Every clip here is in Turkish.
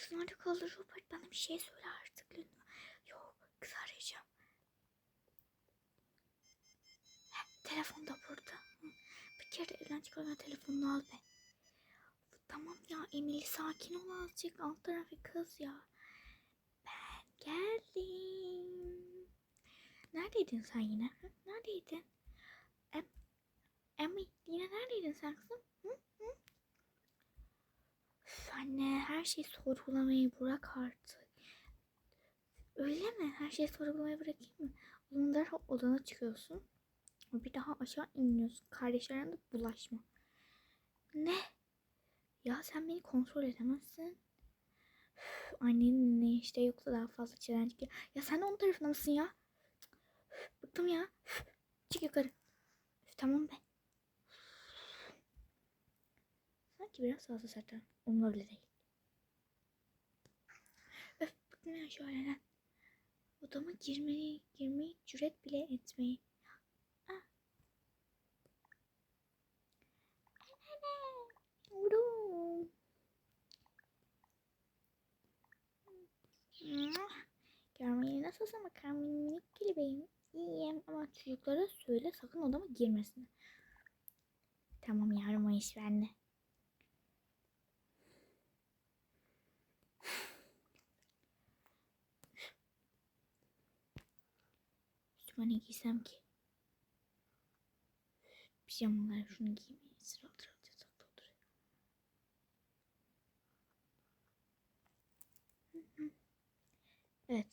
kız nerede kaldı Robert? Bana bir şey söyle artık lütfen. Yok kız arayacağım. Heh, telefon da burada. Bir kere evden çıkarken telefonunu al be. Tamam ya Emily sakin ol azıcık. Alt tarafı kız ya. Ben geldim. Neredeydin sen yine? Neredeydin? Em Emily yine neredeydin sen kızım? Hı? Hı? Anne her şeyi sorgulamayı bırak artık. Öyle mi? Her şeyi sorgulamayı bırakayım mı? O zaman derhal odana çıkıyorsun. Bir daha aşağı inmiyorsun. Kardeşlerine de bulaşma. Ne? Ya sen beni kontrol edemezsin. Üf, Annenin ne işte yoksa daha fazla çelen çıkıyor. Ya sen de onun tarafında mısın ya? Üf, Bıktım ya. Çık yukarı. Tamam be. Sanki biraz fazla zaten. Umurumda değil. Öf bıktım ya şu aileden. Odama girmeyi, girmeyi cüret bile etmeyi. Ah. Görmeyi nasılsın bakalım minik kelebeğim. İyiyim ama çocuklara söyle sakın odama girmesin. Tamam yarım o iş bende. Üstüme ne giysem ki? Pijamalar şunu giymeye sıra sıra yatakta oturuyor. Evet.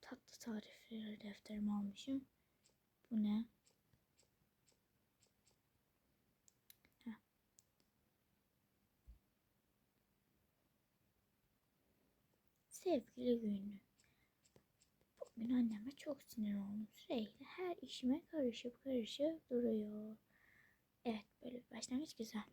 Tatlı tarifleri defterimi almışım. Bu ne? Sevgili günü. Bugün anneme çok sinir oldum. Sürekli her işime karışıp karışıp duruyor. Evet böyle bir başlangıç güzel.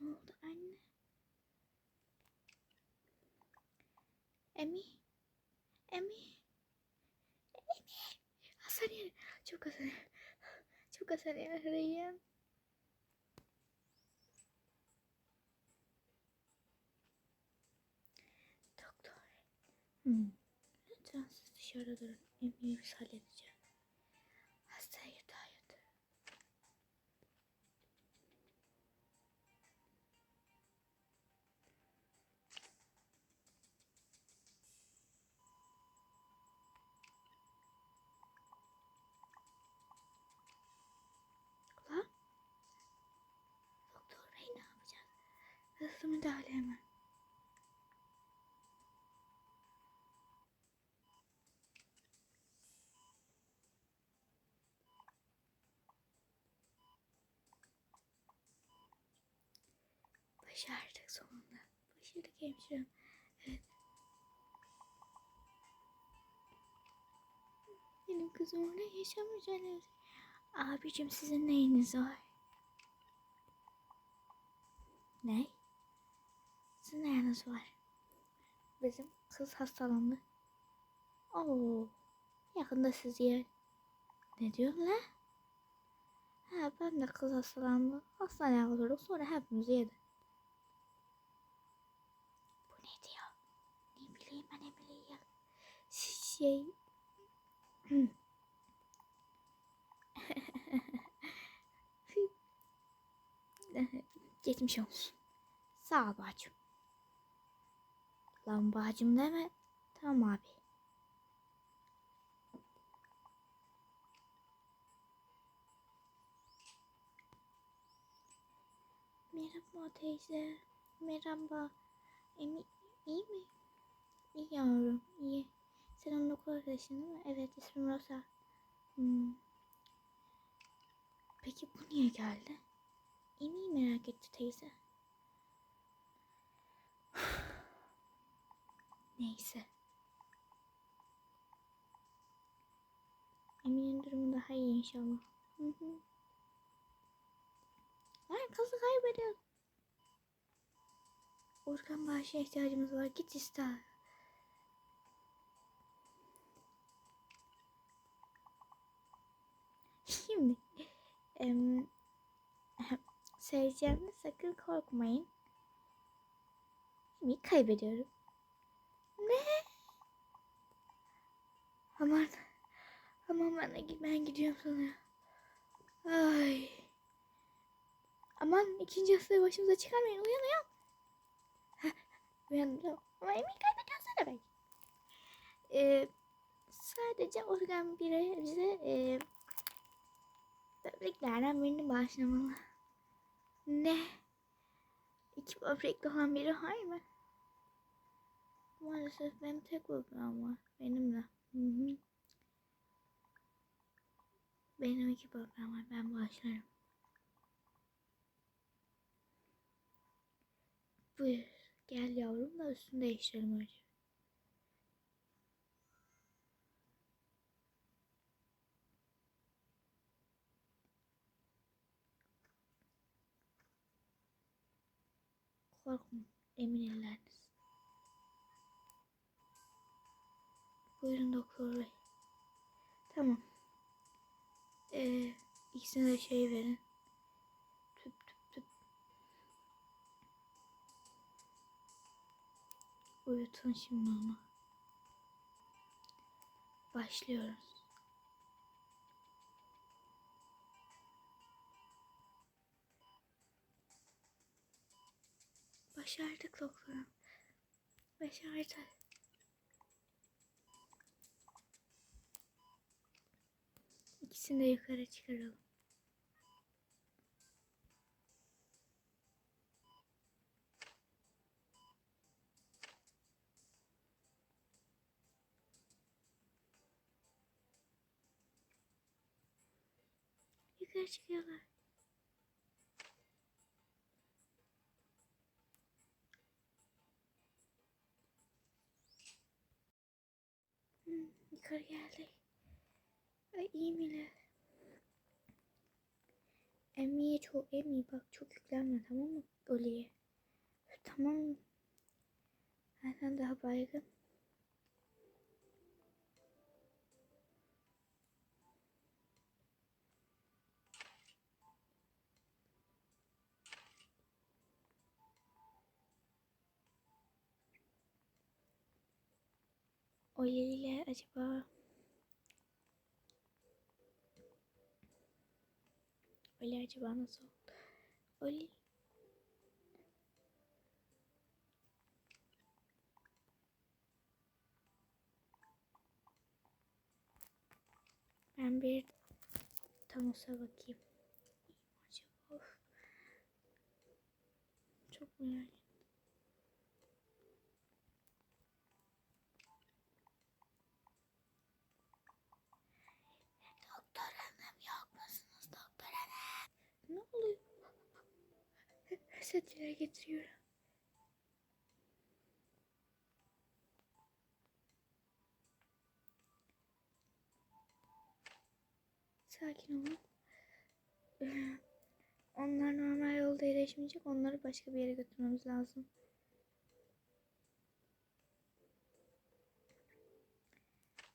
Ne oldu anne? Emi? Emi? Emi? Hastaneye. Çok hastaneye. Çok hastaneye arayın. Doktor. Hmm. Lütfen siz dışarıda durun. Emi'yi biz halledeceğiz. Hızlı müdahale hemen. Başardık sonunda. Başardık hemşirem. Evet. Benim kızım orada yaşam mücadelesi. Abicim sizin neyiniz var? Ne? Sizin neyiniz var? Bizim kız hastalandı. Oo, yakında siz yer. Ne diyorsun lan? Ha ben de kız hastalandı. Hastaneye kalırdık sonra hepimizi yedi. Bu ne diyor? Ne bileyim ben Emily'yi ya. Şey... Geçmiş olsun. Sağ ol bacım. Lan bacım deme. Tamam abi. Merhaba teyze. Merhaba. Emi iyi mi? İyi yavrum, iyi. Sen onun okul arkadaşın değil mi? Evet, ismim Rosa. Hmm. Peki bu niye geldi? Emi'yi merak etti teyze. Neyse. Emi'nin durumu daha iyi inşallah. Hı hı. Lan kızı kaybediyoruz. Organ bağışına ihtiyacımız var. Git iste. Şimdi em, söyleyeceğimde sakın korkmayın. Şimdi kaybediyorum. Ne? Aman. Aman ben de ben gidiyorum sana. Ay. Aman ikinci hastayı başımıza çıkarmayın. Uyan uyan. Uyandım. Ama emin kaybediyorsun demek. Ee, sadece organ bire bize e, böbreklerden birini bağışlamalı. Ne? İki böbrekli olan biri var mı? Maalesef benim tek böbreğim var. Benim de. Hı hı. Benim iki böbreğim var. Ben bağışlarım. Buyur. Gel yavrum da üstünü değiştirelim önce. Korkma. Emin elleriniz. Buyurun doktor bey. Tamam. Ee, ikisine de şey verin. Tüp tüp tüp. Uyutun şimdi onu. Başlıyoruz. Başardık doktorum. Başardık. İkisini de yukarı çıkaralım. Yukarı çıkıyorlar. Hmm, yukarı geldik. Ay iyi miler? Emmiye çok emmi bak çok yüklenme tamam mı Oli'ye? Tamam mı? Daha baygın. Oli ile acaba Oli acaba nasıl oldu? Oli Ben bir Thanos'a bakayım. Of. Çok merak ettim. Doktor hanım yok musunuz doktor hanım? Ne oluyor? Resetçiler getiriyorum. Sakin olun. Onlar normal yolda iyileşmeyecek. Onları başka bir yere götürmemiz lazım.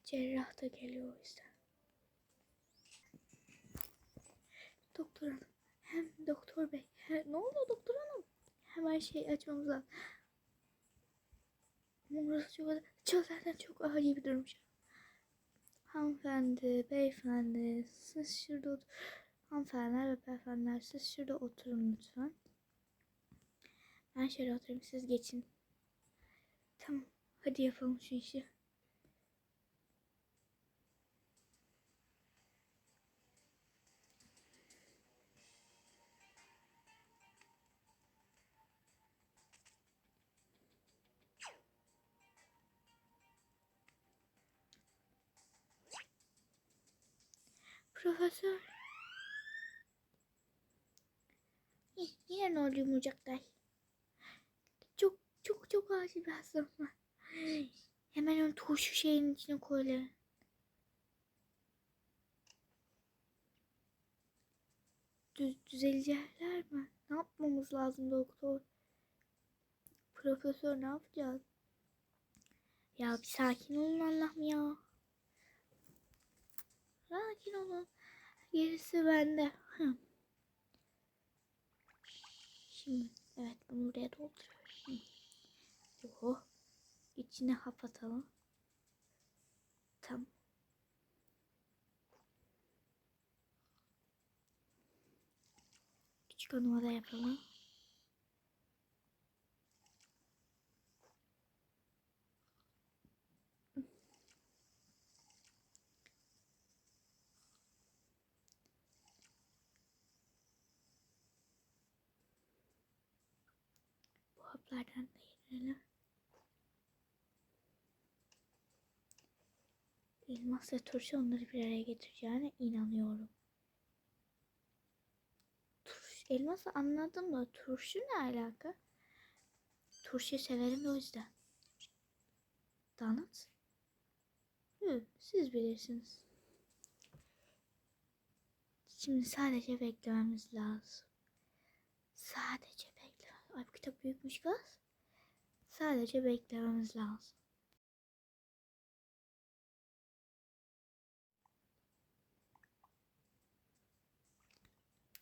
Cerrah da geliyor o yüzden. Doktor hanım. Hem doktor bey. He, ne oldu doktor hanım? Hemen şey açmamız lazım. Burası çok, çok zaten çok acil bir durum. Hanımefendi, beyefendi, siz şurada otur. Hanımefendiler ve beyefendiler siz şurada oturun lütfen. Ben şöyle oturayım siz geçin. Tamam hadi yapalım şu işi. Profesör. Y- Yine ne oluyor yumurcaklar? Çok çok çok acil bir hastam var. Hemen onu turşu şeyin içine koyalım. Düz, düzelecekler mi? Ne yapmamız lazım doktor? Profesör ne yapacağız? Ya bir sakin olun Allah'ım ya. Sakin olun. Gerisi bende. Şimdi evet bunu buraya dolduruyorum. Oh. İçine hap atalım. Tamam. Küçük hanıma da yapalım. Bu haplardan da yenelim. Elmas ve turşu onları bir araya getireceğine inanıyorum. Turş, elması anladım da turşu ne alaka? Turşuyu severim o yüzden. Donut? Hı, siz bilirsiniz. Şimdi sadece beklememiz lazım. Sadece. Ay bu kitap büyükmüş kız. Sadece beklememiz lazım.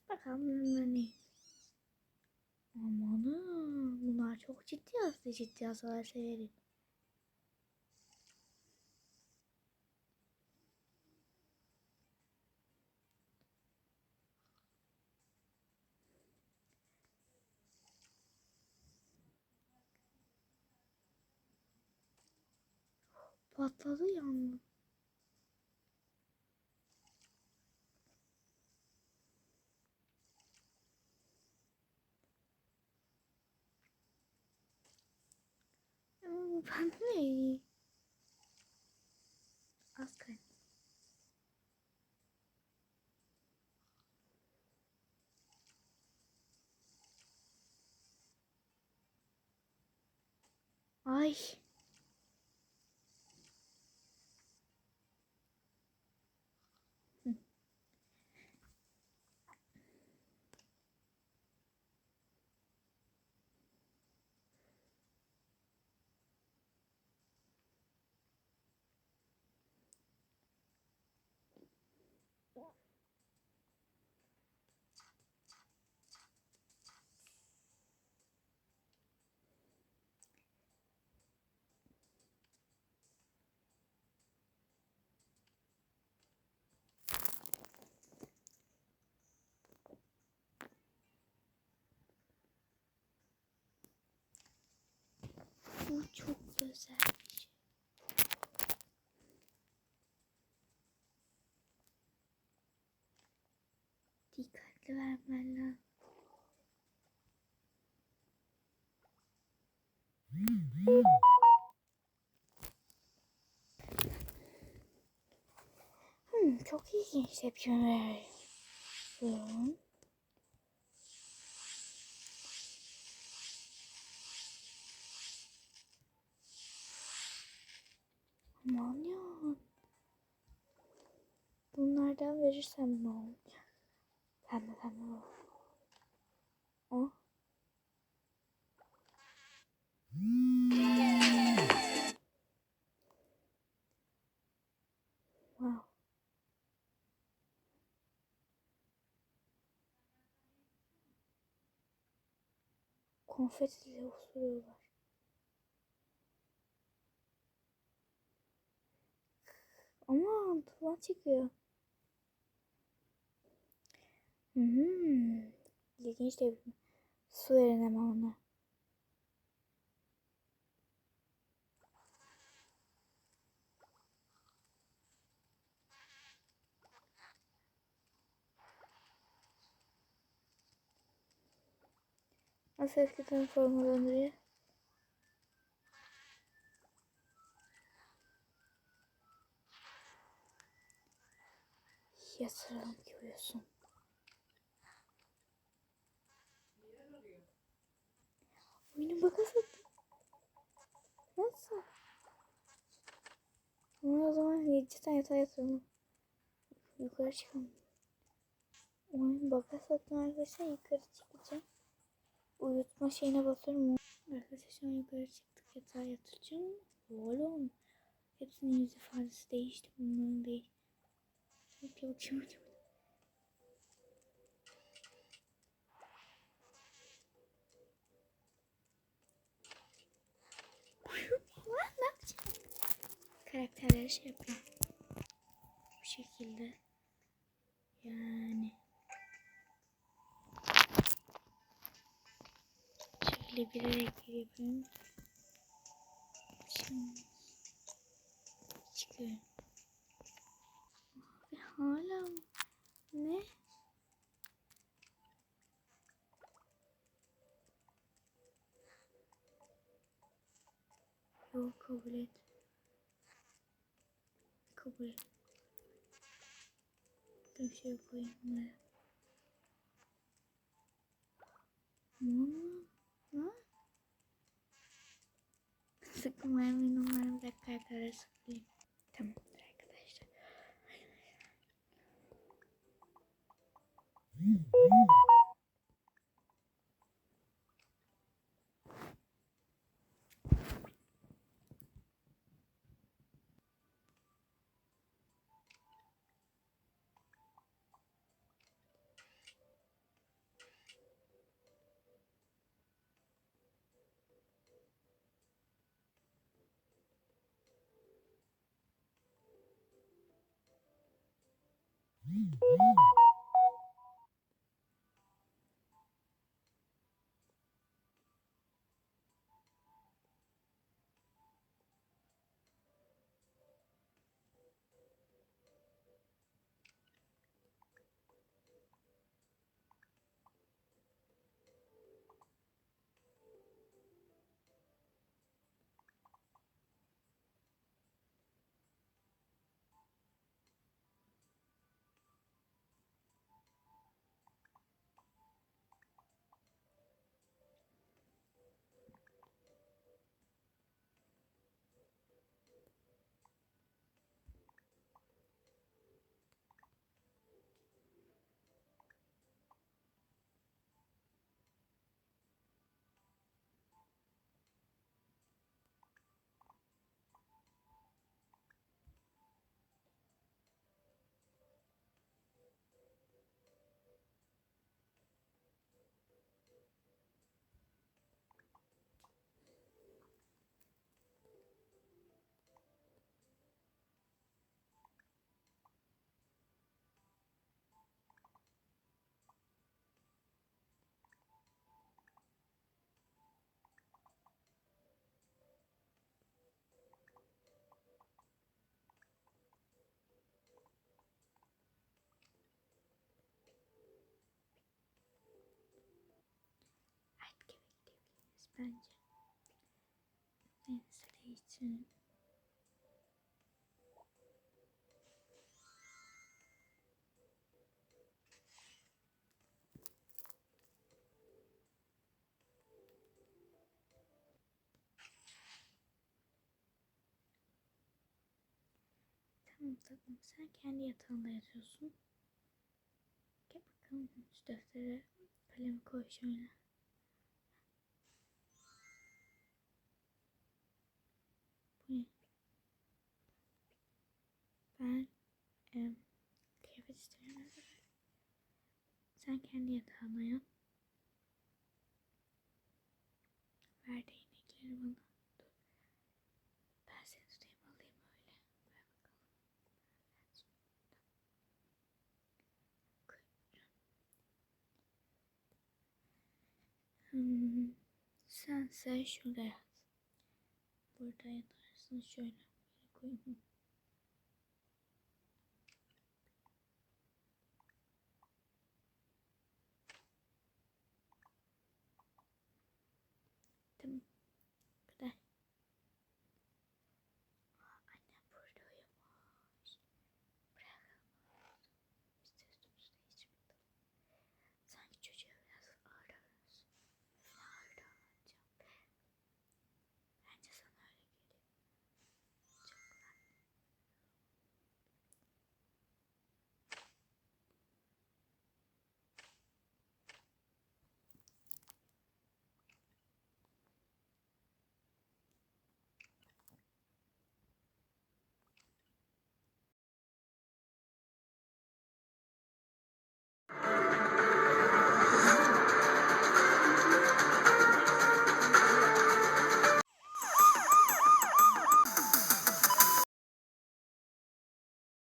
Bakalım ne? Amanın bunlar çok ciddi hasta ciddi hastalar severim. Patladı yalnız. Ama ben ne? Az kayın. Ay. Bu çok özel bir şey. Dikkatli vermen. Hmm, çok ilginç tepkiler veriyorsun. Aman ya. Bunlardan verirsem ne olacak? Pembe pembe o. O. Wow. Konfetiyle usuruyorlar. Aman duman çıkıyor. Hmm. İlginç de su verin hemen ona. Nasıl eskiden formalandırıyor? Ya yatıralım ki uyusun. Oyunu bakasın. Nasıl? Ama o zaman cidden yatağa yatıralım. Yukarı çıkalım. Oyun baka satın arkadaşlar yukarı çıkacağım. Uyutma şeyine basıyorum. Arkadaşlar şu an yukarı çıktık yatağa yatacağım. Oğlum. Hepsinin yüz ifadesi değişti. Bunların değil. Bakayım ne yapacağım? Karakterleri şey yapıyorum. Bu şekilde. Yani. Şöyle bir renk yapıyorum. Şimdi çıkıyorum. Hala? Ne? Yok kabul et. Kabul et. Bir şey koyayım bunları. Mama. Ha? Sıkmayın benim umarım bir dakika sıkayım. Tamamdır arkadaşlar. Artık bence. Neyse değiştirelim. Tamam tatlım sen kendi yatağında yatıyorsun. Gel bakalım şu deftere kalemi koy şöyle. Ben em, kıyafet istemiyorum. Sen kendi yatağına yat. Ver değnekleri bana. Dur. Ben seni tutayım alayım öyle. Ver bakalım. Hmm, sen sen şurada yat. Burada yatarsın şöyle. Yere koyayım.